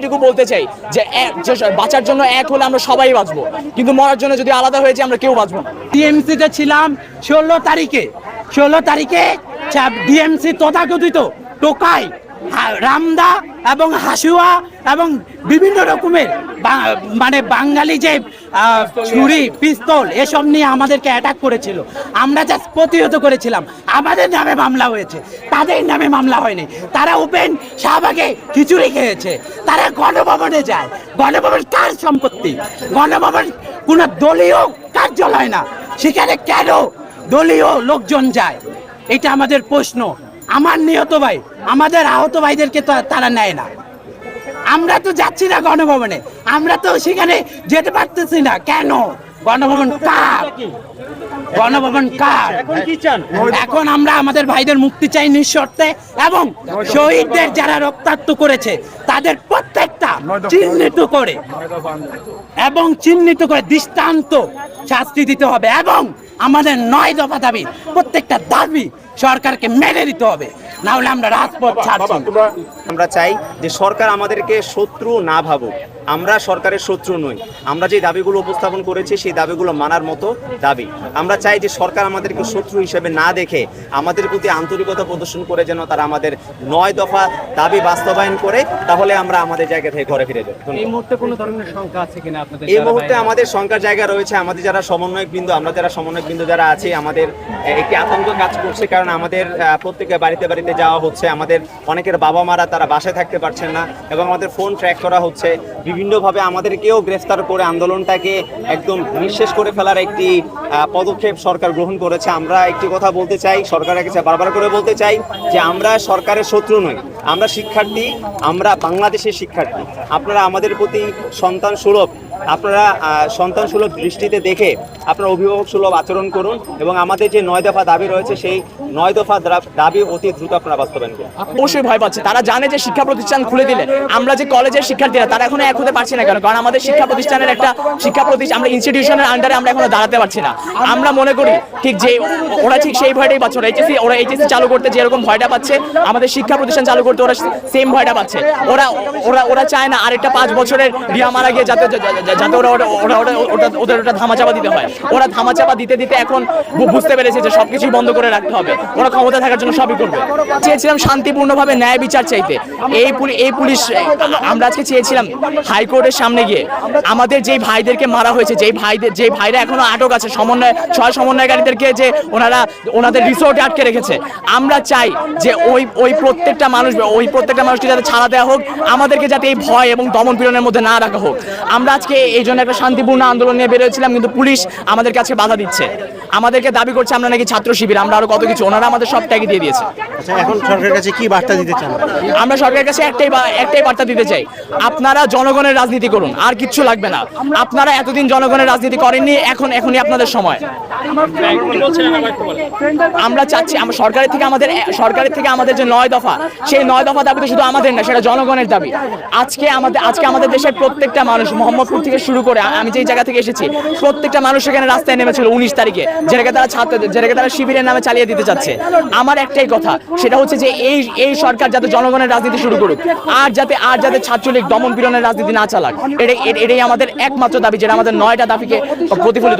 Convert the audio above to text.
এটুকু বলতে চাই যে বাঁচার জন্য এক হলে আমরা সবাই বাঁচবো। কিন্তু মরার জন্য যদি আলাদা হয়ে যাই আমরা কেউ বাঁচবো না। ডিএমসিতে ছিলাম ষোলো তারিখে। ষোলো তারিখে ডিএমসি তথাকথিত টোকাই রামদা এবং হাসুয়া এবং বিভিন্ন রকমের মানে বাঙালি যে ছুরি, পিস্তল, এসব নিয়ে আমাদেরকে অ্যাটাক করেছিল। আমরা যা প্রতিহত করেছিলাম। আমাদের নামে মামলা হয়েছে। তাদের নামে মামলা হয়নি। তারা ওপেন শাহবাগে খিচুড়ি খেয়েছে। তারা গণভবনে যায়। গণভবন কার সম্পত্তি? গণভবন কোনো দলীয় কার্যালয় না। সেখানে কেন দলীয় লোকজন যায়? এটা আমাদের প্রশ্ন। আমার নিহত ভাই আমাদের আহত ভাইদেরকে তো তারা নেয় না। আমরা তো যাচ্ছি না গণভবনে আমরা তো সেখানে যেতে পারতেছি না। কেন? গণভবন কার? গণভবন কার? এখন আমরা আমাদের ভাইদের মুক্তি চাই নিঃশর্তে এবং শহীদদের যারা রক্তাক্ত করেছে তাদের প্রত্যেকটা চিহ্নিত করে এবং চিহ্নিত করে দৃষ্টান্ত শাস্তি দিতে হবে এবং আমাদের নয় দফা দাবি প্রত্যেকটা দাবি সরকারকে মেনে দিতে হবে। নাহলে আমরা রাজপথ ছাড়ছি আমরা চাই যে সরকার আমাদেরকে শত্রু না ভাবুক। আমরা সরকারের শত্রু নই। আমরা যে দাবিগুলো উপস্থাপন করেছি সেই দাবিগুলো মানার মতো দাবি। আমরা চাই যে সরকার আমাদেরকে শত্রু হিসেবে না দেখে আমাদের প্রতি আন্তরিকতা প্রদর্শন করে যেন তারা আমাদের নয় দফা দাবি বাস্তবায়ন করে তাহলে আমরা আমাদের জায়গা থেকে ঘরে ফিরে যাই। এই মুহূর্তে কোনো ধরনের শঙ্কা আছে কিনা আপনাদের এই মুহূর্তে আমাদের সংখ্যার জায়গা রয়েছে আমাদের যারা সমন্বয়ক বিন্দু আমরা যারা সমন্বয়ক বিন্দু যারা আছি আমাদের একটি আতঙ্ক কাজ করছে কারণ আমাদের আহ, প্রত্যেকের বাড়িতে বাড়িতে যাওয়া হচ্ছে আমাদের অনেকের বাবা মারা তারা বাসায় থাকতে পারছেন না এবং আমাদের ফোন ট্র্যাক করা হচ্ছে বিভিন্নভাবে আমাদেরকেও গ্রেফতার করে আন্দোলনটাকে একদম নিঃশেষ করে ফেলার একটি পদক্ষেপ সরকার গ্রহণ করেছে। আমরা একটি কথা বলতে চাই, সরকারের কাছে বারবার করে বলতে চাই যে আমরা সরকারের শত্রু নই। আমরা শিক্ষার্থী, আমরা বাংলাদেশের শিক্ষার্থী। আপনারা আমাদের প্রতি সন্তান সুলভ আপনারা সন্তান সুলভ দৃষ্টিতে দেখে আপনারা অভিভাবক সুলভ আচরণ করুন এবং আমাদের যে নয় দফা দাবি রয়েছে, সেই নয় দফা দাবি অতি দ্রুত আপনারা বাস্তবায়ন করুন। অবশ্যই ভয় পাচ্ছে। তারা জানে যে শিক্ষা প্রতিষ্ঠান খুলে দিলে। আমরা যে কলেজের শিক্ষার্থীরা, তারা এখনও এক হতে পারছি না কেন? কারণ আমাদের শিক্ষা প্রতিষ্ঠানের একটা শিক্ষা প্রতিষ্ঠান, আমরা ইনস্টিটিউশনের আন্ডারে আমরা এখনও দাঁড়াতে পারছি না। আমরা মনে করি, ঠিক যে ওরা ঠিক সেই ভয়টাই পাচ্ছে। ওরা এইচএসসি ওরা এইচএসসি চালু করতে যেরকম ভয়টা পাচ্ছে, আমাদের শিক্ষা প্রতিষ্ঠান চালু করতে ওরা সেম ভয়টা পাচ্ছে। ওরা ওরা ওরা চায় না আরেকটা পাঁচ বছরের রিয়া মারা গিয়ে যাতে যাতে ওরা ওরা ওরা ওরা ওটা- ওদের ওটা ধামাচাপা দিতে হয়। ওরা ধামাচাপা দিতে দিতে এখন বুঝতে পেরেছে যে সবকিছুই বন্ধ করে রাখতে হবে। ওরা ক্ষমতা থাকার জন্য সবই করবে। চেয়েছিলাম শান্তিপূর্ণভাবে ন্যায় বিচার চাইতে। এই পুলিশ এই পুলিশ, আমরা আজকে চেয়েছিলাম হাইকোর্টের সামনে গিয়ে আমাদের যেই ভাইদেরকে মারা হয়েছে, যেই ভাইদের যেই ভাইরা এখনও আটক আছে, সমন্বয় ছয় সমন্বয়কারীদেরকে যে ওনারা ওনাদের রিসোর্টে আটকে রেখেছে। আমরা চাই যে ওই ওই প্রত্যেকটা মানুষ ওই প্রত্যেকটা মানুষকে যাতে ছাড়া দেওয়া হোক, আমাদেরকে যাতে এই ভয় এবং দমন পীড়নের মধ্যে না রাখা হোক। আমরা আজকে এই জন্য একটা শান্তিপূর্ণ আন্দোলন নিয়ে বেরোয়েছিলাম কিন্তু পুলিশ আমাদের কাছে বাধা দিচ্ছে। আমাদেরকে দাবি করছে আমরা নাকি ছাত্র শিবির আমরা আরও কত কিছু ওনারা আমাদের সব দিয়ে দিয়েছে। আচ্ছা এখন সরকারের কাছে কি বার্তা দিতে চান? আমরা সরকারের কাছে একটাই একটাই বার্তা দিতে চাই আপনারা জনগণের রাজনীতি করুন আর কিচ্ছু লাগবে না। আপনারা এতদিন জনগণের রাজনীতি করেননি এখন এখনই আপনাদের সময়। আমরা চাচ্ছি আমরা সরকারের থেকে আমাদের সরকারের থেকে আমাদের যে নয় দফা সেই নয় দফা দাবি তো শুধু আমাদের না সেটা জনগণের দাবি। আজকে আমাদের আজকে আমাদের দেশের প্রত্যেকটা মানুষ মোহাম্মদপুর থেকে শুরু করে আমি যেই জায়গা থেকে এসেছি প্রত্যেকটা মানুষ এখানে রাস্তায় নেমেছিল উনিশ তারিখে। যেটাকে তারা ছাত্র যেটাকে তারা শিবিরের নামে চালিয়ে দিতে চাচ্ছে। আমার একটাই কথা সেটা হচ্ছে যে এই এই সরকার যাতে জনগণের রাজনীতি শুরু করুক আর যাতে আর যাতে ছাত্রলীগ দমন পীড়নের রাজনীতি না চালাক এটাই এটাই আমাদের একমাত্র দাবি যেটা আমাদের নয়টা দাবিকে প্রতিফলিত